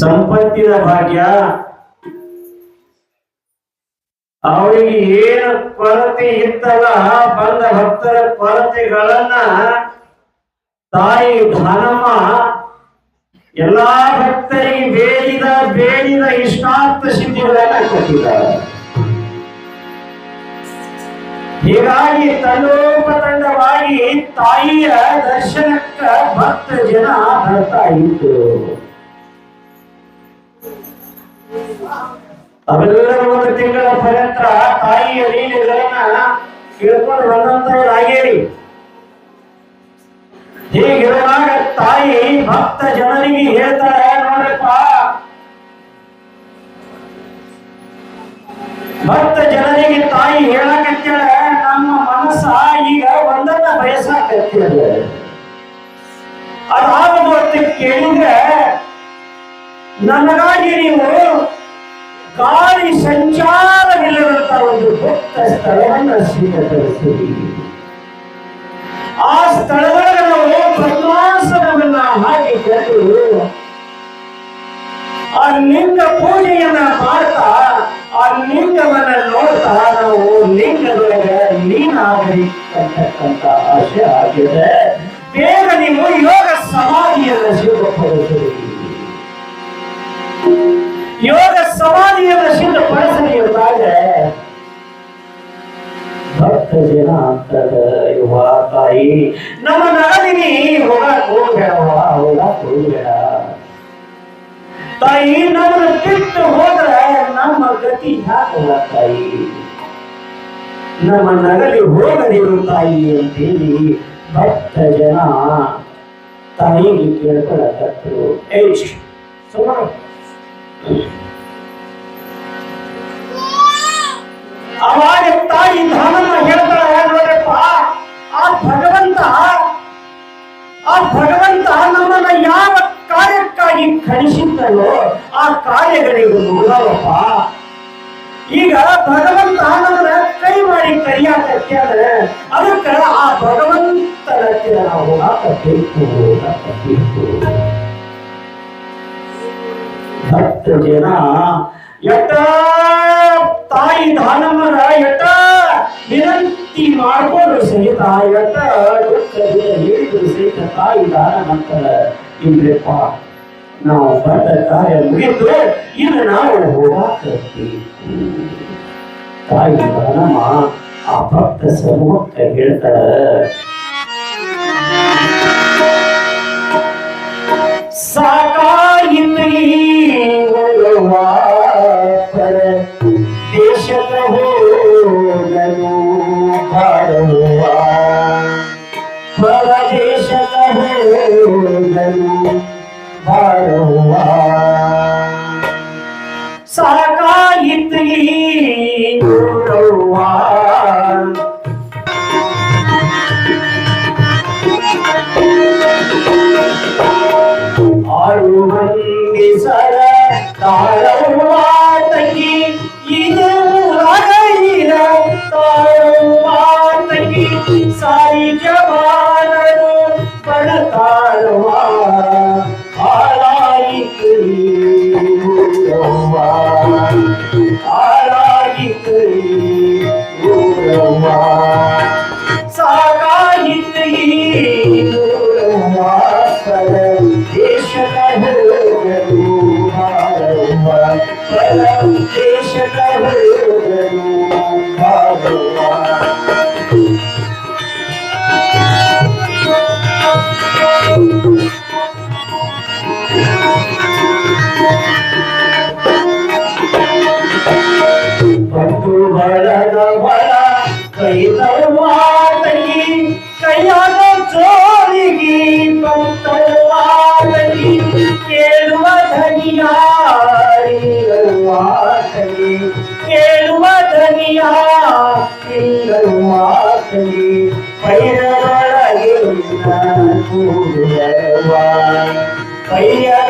ಸಂಪತ್ತಿನ ಭಾಗ್ಯ. ಅವರಿಗೆ ಏನು ಕೊರತೆ ಇತ್ತಲ್ಲ ಬಂದ ಭಕ್ತರ ಕೊರತೆಗಳನ್ನ ತಾಯಿ ಧನಮ್ಮ ಎಲ್ಲಾ ಭಕ್ತರಿಗೆ ಬೇಡಿದ ಬೇಡಿದ ಇಷ್ಟಾರ್ಥ ಸಿದ್ಧಿಗಳನ್ನ ಕೊಟ್ಟಿದ್ದಾರೆ. ಹೀಗಾಗಿ ತಂಡೋಪತಂಡವಾಗಿ ತಾಯಿಯ ದರ್ಶನಕ್ಕ ಭಕ್ತ ಜನ ಬರ್ತಾ ಇತ್ತು ಅವೆಲ್ಲರೂ ಒಂದು ತಿಂಗಳ ಪರ್ಯಂತ ತಾಯಿಯ ಲೀಲೆಗಳನ್ನ ಕೇಳ್ಕೊಂಡು ಬಂದಂತವ್ರು ಆಗೇರಿ ಹೀಗಿರುವಾಗ ತಾಯಿ ಭಕ್ತ ಜನರಿಗೆ ಹೇಳ್ತಾರೆ, ನೋಡ್ರಪ್ಪ. ಭಕ್ತ ಜನರಿಗೆ ತಾಯಿ ಹೇಳಕತ್ತಾಳ ನಮ್ಮ ಮನಸ್ಸ ಈಗ ಒಂದನ್ನ ಬಯಸಾಕತ್ತದ. ಅದಾದ ಕೇಳಿದ್ರೆ, ನನಗಾಗಿ ಗಾಳಿ ಸಂಚಾರವಿಲ್ಲದಂತಹ ಒಂದು ಗುಪ್ತ ಸ್ಥಳವನ್ನು ಸ್ವೀಕರಿಸಿ ಆ ಸ್ಥಳದೊಳಗೆ ನಾವು ಬ್ರಹ್ಮಾಸನವನ್ನ ಹಾಕಿ ಕರೆದು, ಆ ಲಿಂಗ ಪೂಜೆಯನ್ನ ಮಾಡ್ತಾ, ಆ ಲಿಂಗವನ್ನ ನೋಡ್ತಾ ನಾವು ಲಿಂಗದೊಳಗೆ ಲೀನಾಗಬೇಕಂತಕ್ಕಂತ ಆಸೆ ಆಗಿದೆ. ಬೇಗ ನೀವು ಯೋಗ ಸಮಾಧಿಯನ್ನು ಸಿಗಬಹುದು ಯೋಗ ಸಮಾಧಿಯನ್ನು ಸಿದ್ಧಪಡಿಸಲಿ ಎಂದಾದ್ರೆ ಭಕ್ತ ಜನ ಅಂತದ ಯುವ ತಾಯಿ ನಮ್ಮ ನಗದಿನಿ ಹೋಗಕ್ ಹೋಗ್ಬೇಡವ ಹೋಗಕ್ ಹೋಗ್ಬೇಡ ತಾಯಿ ನಮ್ಮನ್ನ ಬಿಟ್ಟು ಹೋದ್ರೆ ನಮ್ಮ ಗತಿ ಹ್ಯಾಕಲ್ಲ ತಾಯಿ ನಮ್ಮ ನಗಲಿ ಹೋಗದಿರು ತಾಯಿ ಅಂತೇಳಿ ಭಕ್ತ ಜನ ತಾಯಿಗೆ ಕೇಳ್ಕೊಳಕತ್ರು ಏ ಸುಮಾರು ಅವಾಗ ತಾಯಿ ಧಾಮನ್ನ ಹೇಳ್ತಾಳೆ ನೋಡ್ರಪ್ಪ ಆ ಭಗವಂತ ಆ ಭಗವಂತ ನಮ್ಮನ್ನ ಯಾವ ಕಾರ್ಯಕ್ಕಾಗಿ ಕಳಿಸಿದ್ದನೋ ಆ ಕಾರ್ಯಗಳಿಗೆ ನೋಡಲ್ಲಪ್ಪ ಈಗ ಭಗವಂತ ನಮ್ಮನ್ನ ಕೈ ಮಾಡಿ ಕರಿಯಾಕತ್ಯಾದ್ರೆ ಅದಕ್ಕೆ ಆ ಭಗವಂತನ ಹತ್ತಿರ ನಾವು ಹಾಕಬೇಕು ಹಾಕಬೇಕು ಭಕ್ತ ಜನ ಎಟ್ಟ ತಾಯಿ ದಾನಮ್ಮರ ಎಟ್ಟ ವಿನಂತಿ ಮಾಡ್ಕೊಂಡು ಸಹಿತ ಎಟ್ಟ ದುಃಖದಿಂದ ಹೇಳಿದ್ರು ಸಹಿತ ತಾಯಿ ದಾನಮ್ಮಂತರ ಇಲ್ರಿಪ್ಪ ನಾವು ಬಂದ ಕಾರ್ಯ ಮುಗಿದು ಇನ್ನು ನಾವು ಹೋಗಾಕಬೇಕು ತಾಯಿ ದಾನಮ್ಮ ಆ ಭಕ್ತ ಸಮೂಹಕ್ಕೆ ಹೇಳ್ತಾಳೆ தோவாலி கேளுவதனியாரிகள் வாசலே கேளுவதனியா எங்கள் வாசலே பயிரழகில் கூறுவாய் பயிர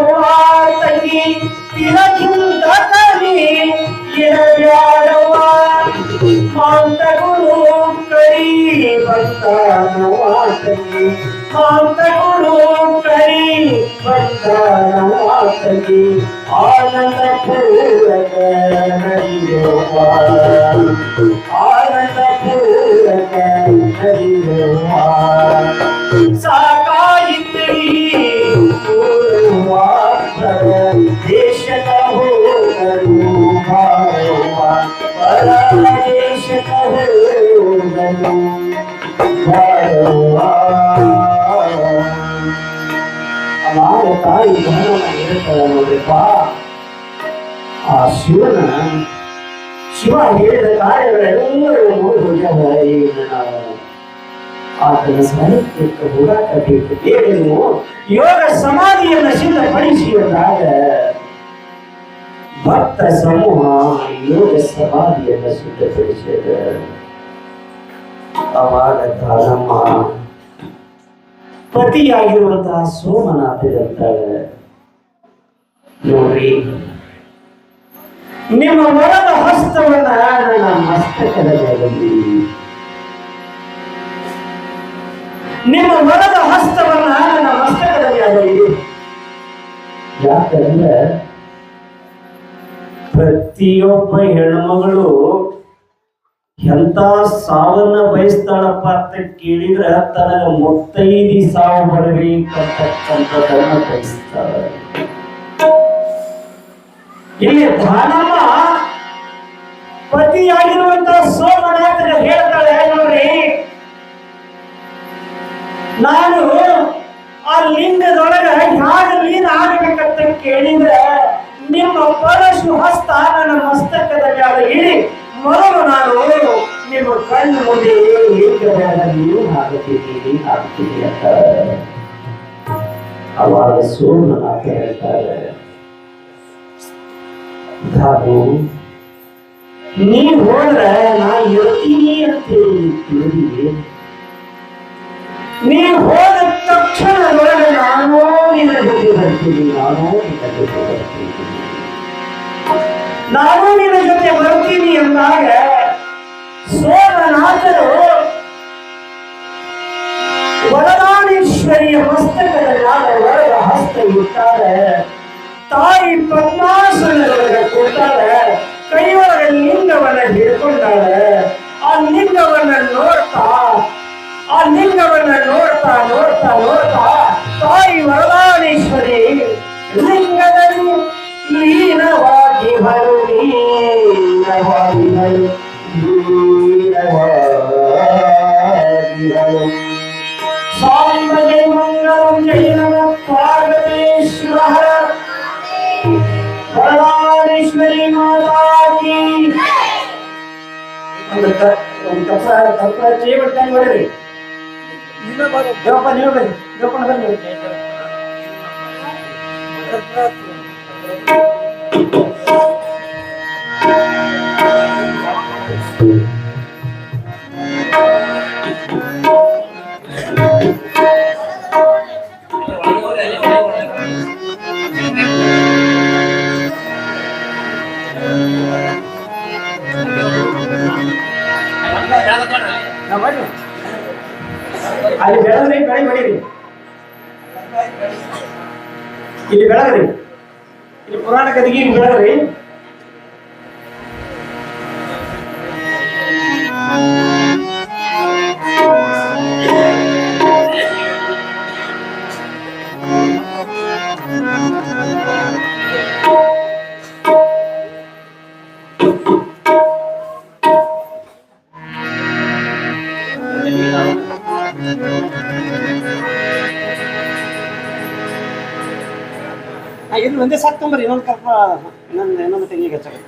हम तक रूप करी बंदा रात की ನೋಡ್ರಿಪ್ಪ ಆ ಶಿವನ ಶಿವ ಹೇಳಿದ ಕಾರ್ಯಗಳೆಲ್ಲರೂ ನೋಡಿ ಹೋಗ್ಯಾವ ನಾವು ಆತನ ಸಾಹಿತ್ಯಕ್ಕೆ ಹೋರಾಟ ಬೇಕು ದೇವರು ಯೋಗ ಸಮಾಧಿಯನ್ನು ಸಿದ್ಧಪಡಿಸಿ ಅಂದಾಗ ಭಕ್ತ ಸಮೂಹ ಯೋಗ ಸಮಾಧಿಯನ್ನು ಸಿದ್ಧಪಡಿಸಿದ. ಅವಾಗ ದಾನಮ್ಮ ಪತಿಯಾಗಿರುವಂತಹ ಸೋಮನಾಥರಂತಾಳೆ ನೋಡ್ರಿ ನಿಮ್ಮ ವರದ ಹಸ್ತವನ್ನ ನನ್ನ ಮಸ್ತಕದ ಮೇಲಲ್ಲಿ ನಿಮ್ಮ ವರದ ಹಸ್ತವನ್ನ ನನ್ನ ಮಸ್ತಕದ ಮೇಲೆ ಯಾಕಂದ್ರೆ ಪ್ರತಿಯೊಬ್ಬ ಹೆಣ್ಮಗಳು ಎಂತ ಸಾವನ್ನ ಬಯಸ್ತಾಳಪ್ಪ ಅಂತ ಕೇಳಿದ್ರ ತನಗ ಮುತ್ತೈದಿ ಸಾವು ಬರಬೇಕಂತಕ್ಕಂಥದನ್ನ ಬಯಸ್ತಾಳ. ಇಲ್ಲಿ ಧಾನಮ್ಮ ಪತಿಯಾಗಿರುವಂತ ಸೋಮನಾಥ ಹೇಳ್ತಾಳೆ, ನೋಡ್ರಿ. ನಾನು ಆ ಲಿಂಗದೊಳಗ ಯಾರು ಲೀನ ಆಗಬೇಕಂತ ಕೇಳಿದ್ರೆ ನಿಮ್ಮ ಪರಶು ಹಸ್ತ ನನ್ನ ಮಸ್ತಕದ ಮ್ಯಾಲ ಇಳಿ ಮೊದಲು ನಾನು ನಿಮ್ಮ ಕಣ್ಣು ಮುಂದೆ ಲಿಂಗದ ನೀವು ಹಾಕ್ತೀನಿ ಅಂತ ಅವಾಗ ಸೋಮನಾಥ ಹೇಳ್ತಾರೆ ಧಾತು ನೀ ಹೋದ್ರೆ ನಾ ಇರ್ತೀನಿ ಅಂತ ತಿಳಿದಿ ನೀ ಹೋದ ತಕ್ಷಣದೊಳಗೆ ನಾನು ನಿನ್ನ ಜೊತೆ ಬರ್ತೀನಿ ನಾನು ನಿನ್ನ ಜೊತೆ ಬರ್ತೀನಿ ನಾನು ನಿನ್ನ ಜೊತೆ ಬರ್ತೀನಿ ಎಂದಾಗ ಸೋಮನಾಥರು ವರದಾನೇಶ್ವರಿಯ ಮಸ್ತಕದ ಮ್ಯಾಲ ವರದ ಹಸ್ತ ಇಟ್ಟಾರೆ ತಾಯಿ ಪದ್ಮಾಸನದೊಳಗೆ ಕೊಟ್ಟಾಳೆ ಕೈಯೊಳಗೆ ಲಿಂಗವನ್ನ ಹಿಡ್ಕೊಂಡಾಳೆ ಆ ಲಿಂಗವನ್ನ ನೋಡ್ತಾ ಆ ಲಿಂಗವನ್ನ ನೋಡ್ತಾ ನೋಡ್ತಾ ನೋಡ್ತಾ ತಾಯಿ ವರದಾನೇಶ್ವರಿ ಲಿಂಗದಲ್ಲಿ ಲೀನವಾಗಿ ಹರು ಕಪ್ಪ ಕಪ್ಪ ಚೇ ಬಿಡ್ತಾನೆ ನೋಡ್ರಿ. ದೇವಪ್ಪ ನೀವು ಬರ್ರಿ. ದೇವಪ್ಪನ ಬರ್ರಿ. ಅಲ್ಲಿ ಬೆಳಗ್ರಿ ಬೆಳಗ್ಗೆ ಹೊಡೀರಿ ಇಲ್ಲಿ ಬೆಳಗ್ರಿ ಇಲ್ಲಿ ಪುರಾಣ ಕದಿಗೆ ಹಿಂಗ್ ಸಾಕ್ತಂಬರಿ ಇನ್ನೊಂದು ಕರ್ಪ ಇನ್ನೊಂದು ಇನ್ನೊಂದು ತೆಂಗಿಗೆ ಹಚ್ಚಬೇಕು.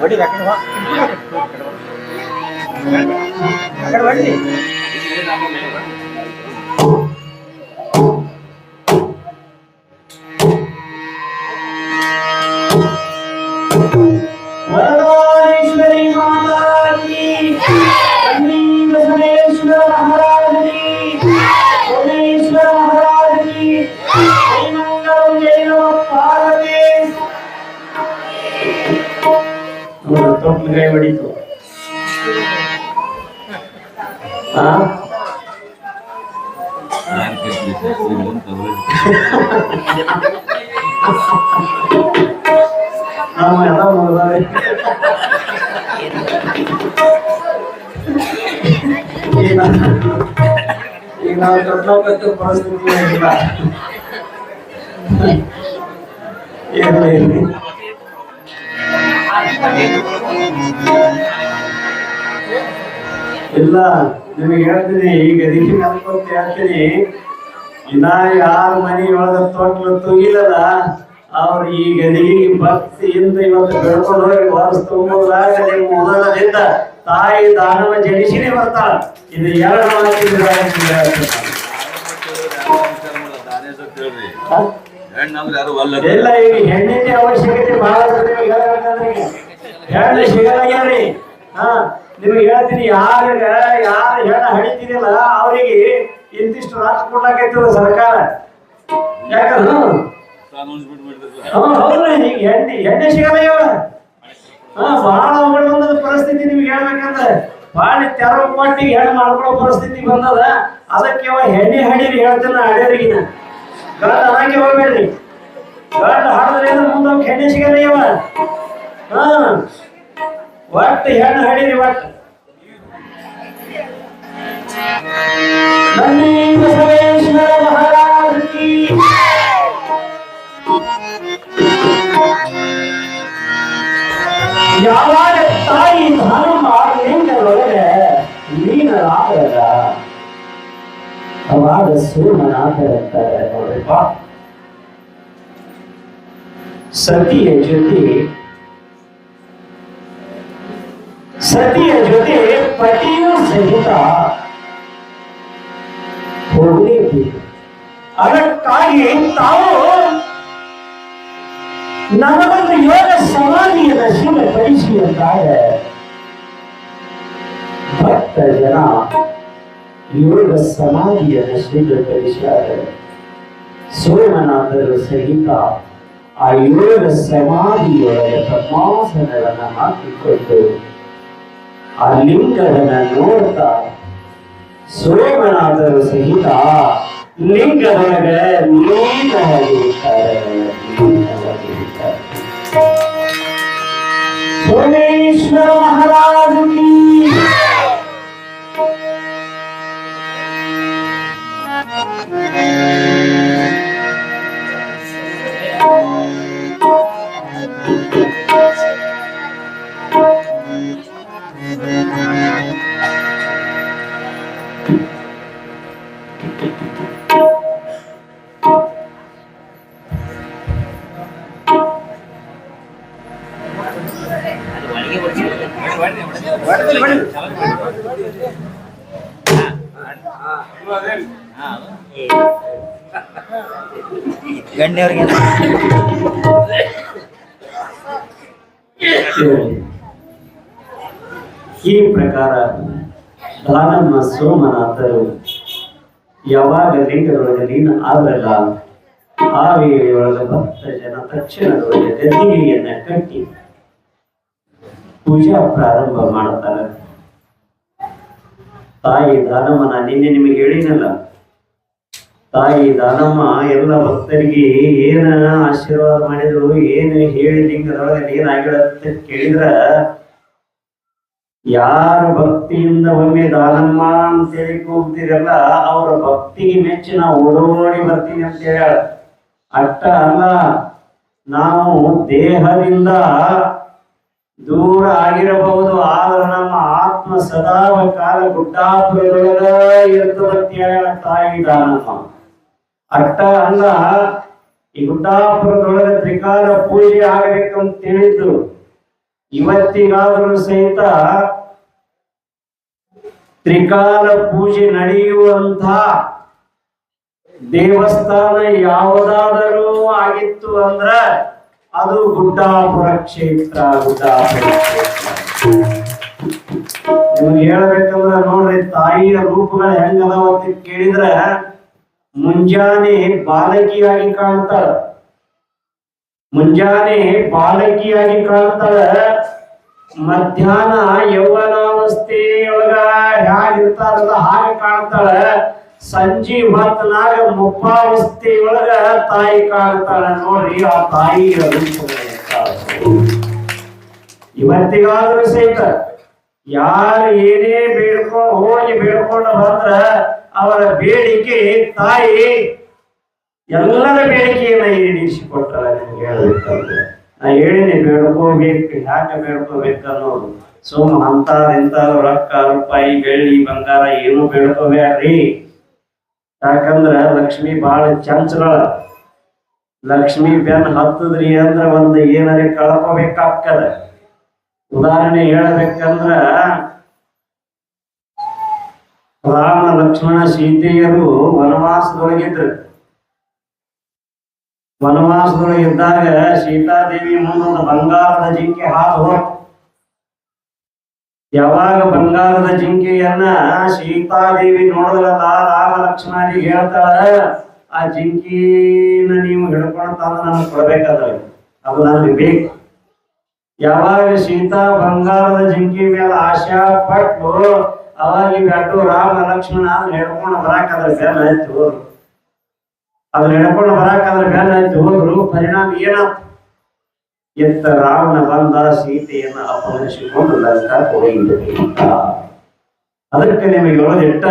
ಬಡ್ಡಿ ಆ ಕಡೆ ಹೊಡಿ ಆ ಕಡೆ ಹೊಡಿ. ವರದಾನೇಶ್ವರಿ ಮುಗ್ದಾವೆ. ಈಗ ನಾವು ಪರಿಸ್ಥಿತಿ ಆಗಿಲ್ಲ ಇರ್ಲಿ ಇರ್ಲಿ ಇಲ್ಲ ನಿಮಗೆ ಹೇಳ್ತೀನಿ ಈಗ ರೀತಿ ಅನ್ಕೊಂತ ಹೇಳ್ತೀನಿ ಇನ್ನ ಯಾರ ಮನೆಯೊಳಗ ತೊಟ್ಲು ತುಗಿಲಲ್ಲ ಅವ್ರು ಈ ಗದಿಗೆ ಭಕ್ತಿಯಿಂದ ಇವತ್ತು ಬೆಳ್ಕೊಂಡು ಹೋಗಿ ವರ್ಷ ತುಂಬುವುದಾಗ ನಿಮ್ಮ ಮೊದಲದಿಂದ ತಾಯಿ ದಾನವ ಜನಿಸಿನೇ ಬರ್ತಾಳ. ಇದು ಎರಡು ಮಾತಿನ ಎಲ್ಲ ಈಗ ಹೆಣ್ಣಿನ ಅವಶ್ಯಕತೆ ಬಹಳ ಸಿಗಲಾಗ್ಯಾರಿ ಹ, ನಿಮ್ಗೆ ಹೇಳ್ತೀನಿ, ಯಾರ ಯಾರು ಹೆಣ್ಣು ಹಡಿತಿದಿಲ್ಲ ಅವರಿಗೆ ಇಂತಿಷ್ಟು ರಾಷ್ಟ್ರ ಕೊಡ್ಲಾಕೈತದ ಸರ್ಕಾರ? ಯಾಕಂದ್ರೆ ಹೌದ್ರಿ ಎಣ್ಣೆ ಎಣ್ಣೆ ಸಿಗಲ್ಲ ಇವ ಬಹಳ ಅವಘಡ ಬಂದದ ಪರಿಸ್ಥಿತಿ ನಿಮ್ಗೆ ಹೇಳ್ಬೇಕಂದ್ರೆ. ಭಾಳ ತೆರವು ಕೊಟ್ಟಿಗೆ ಹೆಣ್ಣು ಮಾಡ್ಕೊಳ್ಳೋ ಪರಿಸ್ಥಿತಿ ಬಂದದ. ಅದಕ್ಕೆ ಅವ ಎಣ್ಣೆ ಹಡೀರಿ ಹೇಳ್ತಾನ ಹಡಿಯರಿಗಿನ ಗಂಡ ಅನ್ನಕ್ಕೆ ಹೋಗ್ಬೇಡ್ರಿ. ಗಂಡ ಹಾಡಿದ್ರೆ ಮುಂದೆ ಎಣ್ಣೆ ಸಿಗಲ್ಲ ಇವ. ಹಾ. ಒಟ್ಟು ಹೆಣ್ಣು ಹಡೀರಿ ಒಟ್ಟು. ಯಾವಾಗ ತಾಯಿ ಧರ್ಮ ಲಿಂಗದೊಳಗೆ ಲೀನರಾದಾಗ ಅವಾಗ ಸೋಮನಾಥರಂತಾರೆ ನೋಡ್ರಿಪ್ಪ ಸತಿಯ ಜೊತೆ ಸತಿಯ ಜೊತೆ ಪತಿಯೂ ಸಹಿತ ಅದಕ್ಕಾಗಿ ತಾವು ನಮಗೊಂದು ಯೋಗ ಸಮಾಧಿಯನ್ನು ಶಿವ ಪಡಿಸಿ ಅಂತಾರೆ ಭಕ್ತ ಜನ ಯೋಗ ಸಮಾಧಿಯನ್ನು ಸಿದ್ಧಪಡಿಸಿದ್ದಾರೆ ಸೋಮನಾಥರು ಸಹಿತ ಆ ಯೋಗ ಸಮಾಧಿಯೊಳಗೆ ಪದ್ಮಾಸನಗಳನ್ನು ಹಾಕಿಕೊಂಡು ಆ ಲಿಂಗವನ್ನು ನೋಡ್ತಾ ಸೋಮನಾಥರು ಸಹಿತ लिंग है गए लोग है महाराज की ಯಾವಾಗ ನೀನು ಲೀನ ಆದ್ರಲ್ಲ ಆ ವೇಳೆಯೊಳಗೆ ಭಕ್ತ ಜನ ತಕ್ಷಣದೊಳಗೆ ಗದ್ದಿಗೆಯನ್ನ ಕಟ್ಟಿ ಪೂಜಾ ಪ್ರಾರಂಭ ಮಾಡುತ್ತಾರೆ ತಾಯಿ ದಾನಮ್ಮನ ನಿನ್ನೆ ನಿಮಗೆ ಹೇಳಿನಲ್ಲ ತಾಯಿ ದಾನಮ್ಮ, ಎಲ್ಲ ಭಕ್ತರಿಗೆ ಏನ ಆಶೀರ್ವಾದ ಮಾಡಿದ್ರು, ಏನು ಹೇಳಿ ಲಿಂಗದೊಳಗೆ ಏನಾಗಿಡತ್ತೆ ಕೇಳಿದ್ರ? ಯಾರ ಭಕ್ತಿಯಿಂದ ಒಮ್ಮೆ ದಾನಮ್ಮ ಅಂತೇಳಿ ಕೂಗ್ತಿರಲ್ಲ, ಅವರ ಭಕ್ತಿ ಮೆಚ್ಚಿ ನಾವು ಓಡೋಡಿ ಬರ್ತೀನಿ ಅಂತ ಹೇಳ. ಅಷ್ಟ ಅಲ್ಲ, ನಾವು ದೇಹದಿಂದ ದೂರ ಆಗಿರಬಹುದು, ಆದ್ರೆ ನಮ್ಮ ಆತ್ಮ ಸದಾ ಕಾಲ ಗುಡ್ಡಾಪುರದೊಳಗ ಇರ್ತದಂತ ಹೇಳ ತಾಯಿ ದಾನಮ್ಮ. ಅಷ್ಟ ಅಲ್ಲ, ಈ ಗುಡ್ಡಾಪುರದೊಳಗ ತ್ರಿಕಾಲ ಪೂಜೆ ಆಗಬೇಕಂತ ತಿಳಿದ್ರು. ಇವತ್ತಿಗಾದರೂ ಸಹಿತ ತ್ರಿಕಾಲ ಪೂಜೆ ನಡೆಯುವಂತಹ ದೇವಸ್ಥಾನ ಯಾವುದಾದರೂ ಆಗಿತ್ತು ಅಂದ್ರ ಅದು ಗುಡ್ಡಾಪುರ ಕ್ಷೇತ್ರ, ಗುಡ್ಡಾಪುರ ನಿಮ್ಗೆ ಹೇಳ್ಬೇಕಂದ್ರ ನೋಡ್ರಿ, ತಾಯಿಯ ರೂಪಗಳು ಹೆಂಗದಾವ ಅಂತ ಕೇಳಿದ್ರ ಮುಂಜಾನೆ ಬಾಲಕಿಯಾಗಿ ಕಾಣ್ತಾಳ. ಮುಂಜಾನೆ ಬಾಲಕಿಯಾಗಿ ಕಾಣ್ತಾಳ. ಮಧ್ಯಾಹ್ನ ಯೌವನಾವಸ್ಥೆಯೊಳಗ ಹೇಗಿರ್ತಾರಲ್ಲ ಹಾಗೆ ಕಾಣ್ತಾಳ. ಸಂಜೆ ಹೊತ್ತನಾಗ ಮುಪ್ಪಾವಸ್ಥೆಯೊಳಗ ತಾಯಿ ಕಾಣ್ತಾಳ. ನೋಡ್ರಿ, ಆ ತಾಯಿ ಇವತ್ತಿಗಾದ್ರೂ ಸಹಿತ ಯಾರು ಏನೇ ಬೇಡ್ಕೊಂಡು ಹೋಗಿ ಬೇಡ್ಕೊಂಡು ಬಂದ್ರ ಅವರ ಬೇಡಿಕೆ ತಾಯಿ ಎಲ್ಲರ ಬೇಡಿಕೆಯನ್ನ ಈಡೇರಿಸಿಕೊಟ್ಟಾಳ ನಿಮ್ಗೆ ಹೇಳ್ಬೇಕಂದ್ರೆ ನಾ ಹೇಳಿನಿ ಬೇಡ್ಕೋಬೇಕು, ಯಾಕೆ ಬೇಡ್ಕೋಬೇಕು ಅನ್ನೋದು ಸುಮ್ ಇಂತಾರ ರೊಕ್ಕ, ರೂಪಾಯಿ, ಬೆಳ್ಳಿ, ಬಂಗಾರ ಏನು ಬೇಡ್ಕೋಬೇಡ್ರಿ ಯಾಕಂದ್ರ ಲಕ್ಷ್ಮಿ ಬಹಳ ಚಂಚಲ ಲಕ್ಷ್ಮಿ ಬೆನ್ ಹತ್ತದ್ರಿ ಅಂದ್ರ ಒಂದು ಏನಾರ ಕಳ್ಕೋಬೇಕಾಗ್ತದ. ಉದಾಹರಣೆ ಹೇಳಬೇಕಂದ್ರ, ರಾಮ ಲಕ್ಷ್ಮಣ ಸೀತೆಯರು ವನವಾಸದೊಳಗಿದ್ರು. ವನವಾಸದೊಳಗಿದ್ದಾಗ ಸೀತಾದೇವಿ ಮುಂದೊಂದು ಬಂಗಾರದ ಜಿಂಕೆ ಹಾದು ಹೋಗ್ತು ಯಾವಾಗ ಬಂಗಾರದ ಜಿಂಕೆಯನ್ನ ಸೀತಾದೇವಿ ನೋಡಿದ್ರಲ್ಲ ರಾಮ ಲಕ್ಷ್ಮಣರಿಗೆ ಹೇಳ್ತಾಳ, ಆ ಜಿಂಕಿನ ನೀವು ಹಿಡ್ಕೊಳ್ತಾ ನನಗೆ ಕೊಡ್ಬೇಕಾದ ಅದು ನನಗೆ ಬೇಕು. ಯಾವಾಗ ಸೀತಾ ಬಂಗಾರದ ಜಿಂಕಿ ಮೇಲೆ ಆಶಾ ಪಟ್ಟು ಅವಾಗ ಗಡ್ಡು ರಾಮ ಲಕ್ಷ್ಮಣ ಹಿಡ್ಕೊಂಡು ಬರಾಕದ್ರ ಬೆಲ್ಲ ಆಯ್ತು. ಅದನ್ನ ಹಿಡ್ಕೊಂಡು ಬರಾಕದ್ರ ಬೆಲ್ಲ ಹತ್ತಿ ಹೋದ್ರು ಪರಿಣಾಮ ಏನಾಯ್ತು ಎತ್ತ ರಾವಣ ಬಂದ ಸೀತೆಯನ್ನ ಅಪಹರಿಸಿಕೊಂಡು ಲಂಕ ಹೋಗಿದ್ದ ಅದಕ್ಕೆ ನಿಮಗೆ ಒಳಗಿಟ್ಟ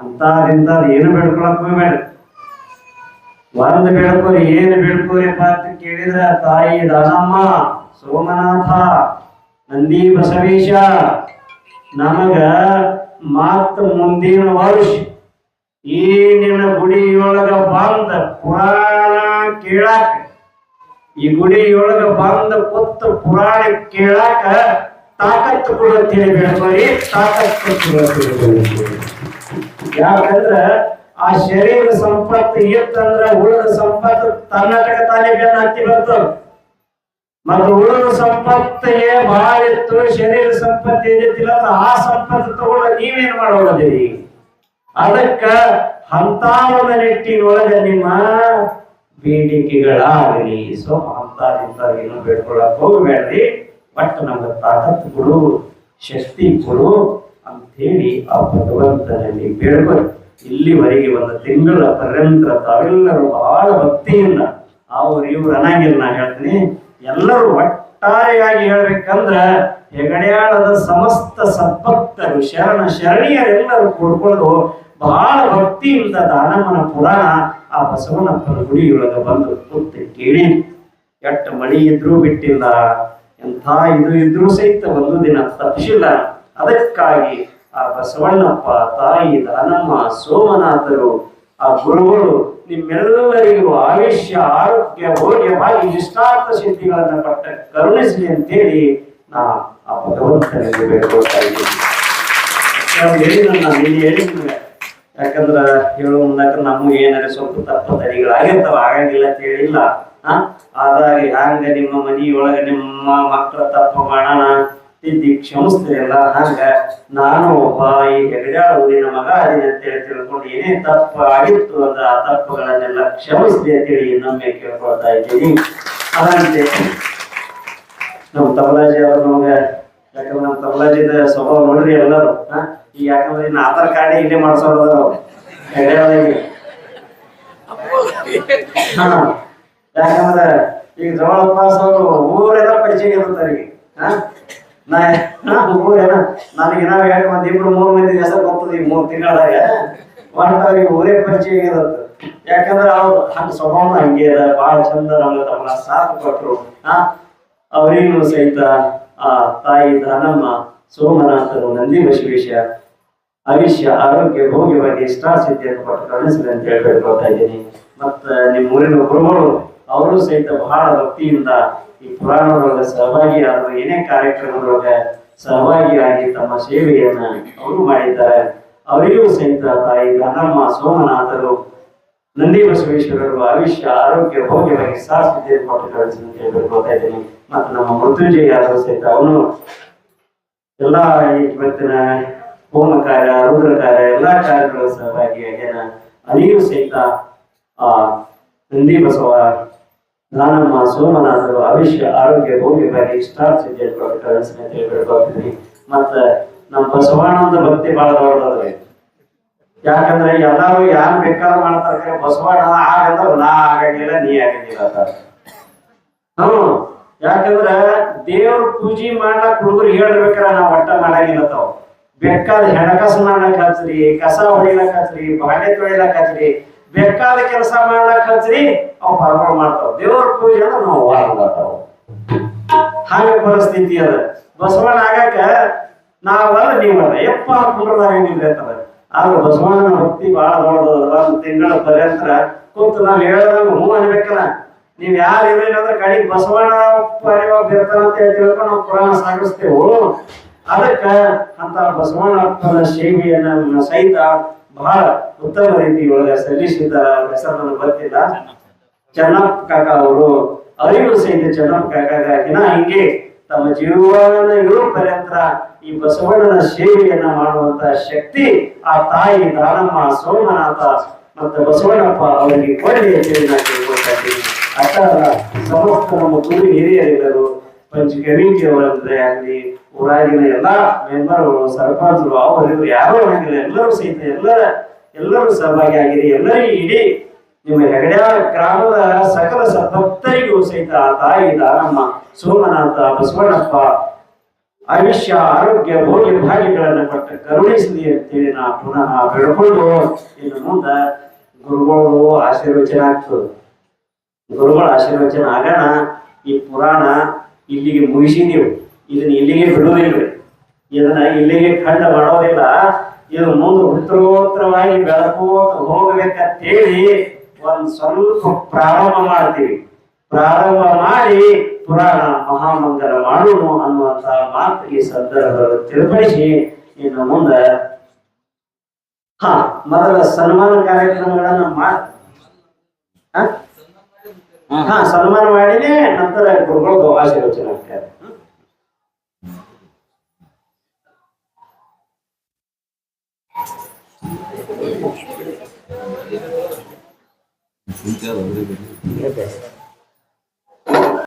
ಅಂತಾದಿಂತಾದ ಏನು ಬೇಡ್ಕೊಳಕ್ ಹೋಗ್ಬೇಡ ಒಂದ್ ಬೇಡ್ಕೋರಿ ಏನು ಬೇಡ್ಕೋರಿ ಅಂತ ಕೇಳಿದ್ರ ತಾಯಿ ದಾನಮ್ಮ ಸೋಮನಾಥ ನಂದಿ ಬಸವೇಶ ನಮಗ ಮತ್ತ ಮುಂದಿನ ವರ್ಷ ಈ ನಿನ್ನ ಗುಡಿಯೊಳಗ ಬಂದ ಪುರಾಣ ಕೇಳಾಕ, ಈ ಗುಡಿಯೊಳಗ ಬಂದ ಕೊತ್ತ ಪುರಾಣ ಕೇಳಾಕ ತಾಕತ್ತು ಕೂಡ ತಿಳಿಬೇಡ್ರಿ ತಾಕತ್ತು ಕೂಡ ತಿಳಿಬೇಕು ಯಾಕಂದ್ರ ಆ ಶರೀರ ಸಂಪತ್ತು ಇತ್ತಂದ್ರ ಉಳಿದ ಸಂಪತ್ತು ತನ್ನಟಕ ತಾನೇ ಬೆನ್ನ ಹತ್ತಿ ಬರ್ತದೆ ಮತ್ತು ಉಳಿದ ಸಂಪತ್ತಿಗೆ ಬಹಳ ಇತ್ತು ಶರೀರ ಸಂಪತ್ತು ಏನಿತ್ತಿಲ್ಲ ಆ ಸಂಪತ್ತು ತಗೊಂಡು ನೀವೇನ್ ಮಾಡೋದಿರಿ? ಅದಕ್ಕ ಹಂತಾವನ ನಿಟ್ಟಿನೊಳಗ ನಿಮ್ಮ ಬೇಡಿಕೆಗಳಾಗಲಿ. ಸೊ ಅಂತ ಏನು ಬೇಡ್ಕೊಳಕ್ ಹೋಗ್ಬೇಡ್ರಿ. ಬಟ್ ನಮ್ಗೆ ತಾಕತ್ ಕೊಡು, ಶಕ್ತಿ ಕೊಡು ಅಂತೇಳಿ ಆ ಭಗವಂತನಲ್ಲಿ ಬೇಡ್ಕೊಳ್. ಇಲ್ಲಿವರೆಗೆ ಒಂದು ತಿಂಗಳ ಪರ್ಯಂತ ತಾವೆಲ್ಲರೂ ಬಹಳ ಭಕ್ತಿಯಿಂದ ಅವ್ರು ಇವ್ರು ಅನಾಗಿಲ್ಲ ನಾ ಹೇಳ್ತೀನಿ, ಎಲ್ಲರೂ ಒಟ್ಟಾರೆಯಾಗಿ ಹೇಳ್ಬೇಕಂದ್ರ ಹೆಗಡೆಯಾಳದ ಸಮಸ್ತ ಸದ್ಭಕ್ತರು ಶರಣ ಶರಣಿಯರೆಲ್ಲರೂ ಕೂಡ್ಕೊಂಡು ಬಹಳ ಭಕ್ತಿಯಿಂದ ದಾನಮ್ಮನ ಪುರಾಣ ಆ ಬಸವನಪ್ಪನ ಗುಡಿಯೊಳಗ ಬಂದು ಕೂತು ಕೇಳಿ. ಎಟ್ಟ ಮಳಿ ಇದ್ರೂ ಬಿಟ್ಟಿಲ್ಲ, ಎಂಥ ಇದು ಇದ್ರೂ ಸಹಿತ ಒಂದು ದಿನ ತಪ್ಪಿಸಿಲ್ಲ. ಅದಕ್ಕಾಗಿ ಆ ಬಸವಣ್ಣಪ್ಪ, ತಾಯಿ ದಾನಮ್ಮ ಸೋಮನಾಥರು, ಆ ಗುರುಗಳು ನಿಮ್ಮೆಲ್ಲರಿಗೂ ಆಯುಷ್ಯ, ಆರೋಗ್ಯ ಭೋಗ್ಯವಾಗಿ ಇಷ್ಟಾರ್ಥ ಸಿದ್ಧಿಗಳನ್ನ ಪಟ್ಟ ಕರುಣಿಸಲಿ ಅಂತೇಳಿ ನಾ ಆ ಭಗವಂತನಿಗೆ ಬೇಡ್ಕೊಳ್ತಾ ಇದ್ದೀನಿ. ನಾವು ಯಾಕಂದ್ರ ಹೇಳುವ ಮುಂದಕ್ಕ ನಮ್ಗೆ ಏನಾರ ಸ್ವಲ್ಪ ತಪ್ಪು ತರಿಗಳಾಗಿರ್ತಾವ ಆಗಂಗಿಲ್ಲ ಅಂತ ಹೇಳಿಲ್ಲ ಆ? ಆದಾಗ ಹ್ಯಾಂಗ ನಿಮ್ಮ ಮನಿಯೊಳಗ ನಿಮ್ಮ ಮಕ್ಕಳ ತಪ್ಪು ಮಾಡೋಣ ತಿದ್ದಿ ಕ್ಷಮಿಸ್ತಿರಲ್ಲ, ಹಂಗ ನಾನು ಒಬ್ಬ ಈ ಹೆಗಡ್ಯಾಳ ಊರಿನ ಮಗ ಅದೀನಿ ಅಂತೇಳಿ ತಿಳ್ಕೊಂಡು ಏನೇ ತಪ್ಪು ಆಗಿತ್ತು ಅಂದ್ರೆ ಆ ತಪ್ಪುಗಳನ್ನೆಲ್ಲ ಕ್ಷಮಿಸ್ಲಿ ಅಂತೇಳಿ ಇನ್ನೊಮ್ಮೆ ಕೇಳ್ಕೊಳ್ತಾ ಇದ್ದೀನಿ. ಅದಂತೆ ನಮ್ಮ ತಬಲಾಜಿ ಅವ್ರ ನಮಗೆ ಯಾಕಂದ್ರೆ ನಮ್ಮ ತಬಲಾಜಿದ ಸ್ವಭಾವ ನೋಡ್ರಿ ಎಲ್ಲರೂ ಹಾ ಈಗ ಯಾಕಂದ್ರೆ ಇನ್ನು ಆಧಾರ್ ಕಾರ್ಡ್ ಇಲ್ಲೇ ಹೆಗಡೆಯೊಳಗೆ ಹಾ. ಯಾಕಂದ್ರೆ ಈಗ ಜವಳಪಾಸ್ ಅವರು ಊರೆಲ್ಲ ಪರಿಚಯ ಇರುತ್ತಾರೆ ನಾ ಊರೇನ ನನಗೆ ನಾವು ಎರಡು ಮಂದಿ, ಇಬ್ರು ಮೂರು ಮಂದಿ ಹೆಸರು ಬರ್ತದೆ ಈ ಮೂರು ತಿಂಗಳಾಗ ಒಟ್ಟು ಅವ್ರಿಗೆ ಊರೇ ಪರಿಚಯ ಇರುತ್ತೆ. ಯಾಕಂದ್ರೆ ಅವ್ರು ಹಂಗ ಸ್ವಭಾವ ಹಂಗೆ ಅದ ಭಾಳ ಚಂದ ನಮ್ಗೆ ತಮ್ಮ ಸಾಥ್ ಕೊಟ್ರು. ಹಾ? ಅವರಿಗೂ ಸಹಿತ, ಆ, ತಾಯಿ ದಾನಮ್ಮ ಸೋಮನಾಥರು ನಂದಿ ಬಸವೇಶ ಆಯುಷ್ಯ ಆರೋಗ್ಯ ಭೋಗ್ಯವಾಗಿ ಇಷ್ಟಾಸಿದ್ಧಿಯನ್ನು ಕೊಟ್ಟು ಕರುಣಿಸಲಿ ಅಂತ ಹೇಳಿ ಅಂತ ಇದ್ದೀನಿ. ಮತ್ತ ನಿಮ್ಮ ಊರಿನ ಗುರುಗಳು, ಅವರು ಸಹಿತ ಬಹಳ ಭಕ್ತಿಯಿಂದ ಈ ಪುರಾಣದೊಳಗೆ ಸಹಭಾಗಿಯಾದರು, ಏನೇ ಕಾರ್ಯಕ್ರಮದೊಳಗ ಸಹಭಾಗಿಯಾಗಿ ತಮ್ಮ ಸೇವೆಯನ್ನ ಅವರು ಮಾಡಿದ್ದಾರೆ. ಅವರಿಗೂ ಸಹಿತ ತಾಯಿ ಗಣಮ್ಮ ಸೋಮನಾಥರು, ನಂದಿ ಬಸವೇಶ್ವರರು ಆಯುಷ್ಯ ಆರೋಗ್ಯ ಭೋಗ್ಯವಾಗಿ ಶಾಸ್ತ್ರತೆ ಕೊಟ್ಟು ಕಳಿಸಿ ಅಂತ ಅಂತ ಇದ್ದೀನಿ. ಮತ್ತು ನಮ್ಮ ಮೃತ್ಯುಂಜಯ ಸಹಿತ ಅವನು ಎಲ್ಲಾ ಇವತ್ತಿನ ಹೋಮ ಕಾರ್ಯ ಎಲ್ಲಾ ಕಾರ್ಯಗಳು ಸಹಭಾಗಿಯಾಗ್ಯಾನ ಅಲ್ಲಿಯೂ ಸಹಿತ, ಆ ನಂದಿ ಬಸವ ದಾನಮ್ಮ ಸೋಮನಾಥರು ಅವಿಷ್ಯ ಆರೋಗ್ಯ ಭೋಗ್ಯವಾಗಿ ಇಷ್ಟಾರ್ಥಿಸಿ ಅಂತ ಹೇಳ್ಬಿಟ್ಟು ಬರ್ತೀನಿ ಮತ್ತ ನಮ್ಮ ಬಸವಾನಂದ ಭಕ್ತಿ ಬಹಳ ದೊಡ್ಡದ್ರಿ ಯಾಕಂದ್ರೆ ಎಲ್ಲಾರು ಯಾರು ಬೇಕಾದ್ರೂ ಮಾಡ್ತಾರೆ. ಬಸವಣ್ಣ ಆಗಂದ್ರೆ ನಾ ಆಗಂಗಿಲ್ಲ ನೀ ಆಗಂಗಿಲ್ಲ ಅಂತ. ಹ್ಮ್. ಯಾಕಂದ್ರ ದೇವ್ರ ಪೂಜೆ ಮಾಡ್ಲಾಕ್ ಹುಡುಗರು ಹೇಳ್ಬೇಕಾರ, ನಾವು ಒಟ್ಟ ಮಾಡಂಗಿಲ್ಲ ತಾವ್ ಬೇಕಾದ ಹೆಣಕಸ ಮಾಡ್ಲಕ್ ಹಚ್ರಿ ಕಸ ಹೊಡಿಲಕ್ ಹಚ್ರಿ ಬಾಳೆ ತೊಳಿಲಕ್ ಹಚ್ರಿ ಬೇಕಾದ ಕೆಲಸ ಮಾಡ್ಲಕ್ ಹಚ್ರಿ ಅವ್ ಪರ್ಮಾಣ ಮಾಡ್ತಾವ. ದೇವ್ರ ಪೂಜೆ ಅಂದ್ರೆ ನಾವು ವಾರ ಮಾಡ್ತಾವ. ಹಾಗೆ ಪರಿಸ್ಥಿತಿ ಅದ. ಬಸವಣ್ಣ ಆಗಾಕ ನಾವಲ್ಲ ನೀವಲ್ಲ, ಎಪ್ಪ ಕುಂಡ್ರದಾಗಂಗಿಲ್ಲ ಅಂತದ ಆದ್ರೆ ಬಸವಣ್ಣನ ಭಕ್ತಿ ಬಹಳ ದೊಡ್ಡದ ಒಂದ್ ತಿಂಗಳ ಪರ್ಯಂತರ ನಾವ್ ಹೇಳದಂಗ ಹ್ಞೂ ಅನ್ಬೇಕಲ್ಲ. ನೀವ್ ಯಾರು ಅಂದ್ರೆ ಕಡೆಗೆ ಬಸವಣ್ಣ ಬಿರ್ತಾನ ಅಂತ ಹೇಳಿ ತಿಳ್ಕೊಂಡು ನಾವು ಪುರಾಣ ಸಾಗಿಸ್ತೇವು? ಅದಕ್ಕ ಅಂತ ಬಸವಣ್ಣಪ್ಪನ ಸೇವೆಯನ್ನ ಸಹಿತ ಬಹಳ ಉತ್ತಮ ರೀತಿಯೊಳಗೆ ಸಲ್ಲಿಸಿದ್ದಾರೆ ಹೆಸರು ನನಗೆ ಗೊತ್ತಿಲ್ಲ ಚೆನ್ನಪ್ಪ ಕಾಕ ಅವರು ಅರಿವು ಸಹಿತ ಚೆನ್ನಪ್ಪ ಕಾಕಾಗಿನ ಹಿಂಗೆ ತಮ್ಮ ಜೀವನ ಇರೋ ಪರ್ಯಂತ ಈ ಬಸವಣ್ಣನ ಸೇವೆಯನ್ನ ಮಾಡುವಂತ ಶಕ್ತಿ ಆ ತಾಯಿ ದಾನಮ್ಮ ಸೋಮನಾಥ ಮತ್ತೆ ಬಸವಣ್ಣಪ್ಪ ಅವರಿಗೆ ಕೊಡಲಿ ಅಂತ ಹೇಳಿ ನಾನು ಇದ್ದೀನಿ. ಅಷ್ಟ ಅಲ್ಲ ಸಮಸ್ತ ನಮ್ಮ ಗುರು ಹಿರಿಯರಿದ್ದರು. ಪಂಚ ಕಮಿಟಿ ಅವರಂದ್ರೆ ಆಗಲಿ ಊರಾಗಿನ ಎಲ್ಲಾ ಮೆಂಬರ್ಗಳು ಸರ್ಪಂಚರು ಅವರು ಯಾರೋ ಆಗಿಲ್ಲ. ಎಲ್ಲರೂ ಸಹಿತ ಎಲ್ಲರ, ಎಲ್ಲರೂ ಸಹಭಾಗಿಯಾಗಿರಿ. ಎಲ್ಲರಿಗೂ ಇಡೀ ನಿಮ್ಮ ಹೆಗಡ ಗ್ರಾಮದ ಸಕಲ ಸಪ್ತರಿಗೂ ಸಹಿತ ಆ ತಾಯಿ ದಾರಮ್ಮ, ಸೋಮನಾಥ, ಬಸವಣ್ಣಪ್ಪ, ಆಯುಷ್ಯ, ಆರೋಗ್ಯ ಭೋಗ್ಯ ಭಾಗ್ಯಗಳನ್ನು ಕೊಟ್ಟು ಕರುಣಿಸಲಿ ಅಂತೇಳಿ ನಾ ಪುನಃ ಬೆಳ್ಕೊಂಡು ಇನ್ನು ಮುಂದೆ ಗುರುಗಳು ಆಶೀರ್ವಚನ ಆಗ್ತದೆ. ಗುರುಗಳ ಆಶೀರ್ವಚನ ಆಗೋಣ. ಈ ಪುರಾಣ ಇಲ್ಲಿಗೆ ಮುಗಿಸಿ ನೀವು. ಇದನ್ನ ಇಲ್ಲಿಗೆ ಬಿಡುವುದಿಲ್ಲ ಇದನ್ನ ಇಲ್ಲಿಗೆ ಖಂಡ ಮಾಡೋದಿಲ್ಲ. ಇದು ಮುಂದೆ ಉತ್ತರೋತ್ತರವಾಗಿ ಬೆಳಕೋತ ಹೋಗ್ಬೇಕಂತೇಳಿ ಒಂದ್ ಸ್ವಲ್ಪ ಪ್ರಾರಂಭ ಮಾಡ್ತೀವಿ. ಪ್ರಾರಂಭ ಮಾಡಿ ಪುರಾಣ ಮಹಾಮಂಗಲ ಮಾಡೋಣ ಅನ್ನುವಂತ ಮಾತು ಈ ಸಂದರ್ಭದಲ್ಲಿ ತಿಳಿಪಡಿಸಿ ಇನ್ನು ಮುಂದೆ ಹಾ, ಮೊದಲ ಸನ್ಮಾನ ಕಾರ್ಯಕ್ರಮಗಳನ್ನ ಮಾಡಿ ಹಾ. ಸನ್ಮಾನ ಮಾಡಿನೇ ನಂತರ ಗುರುಗಳು ಆಶೀರ್ವಚನ ಆಗ್ತಾರೆ.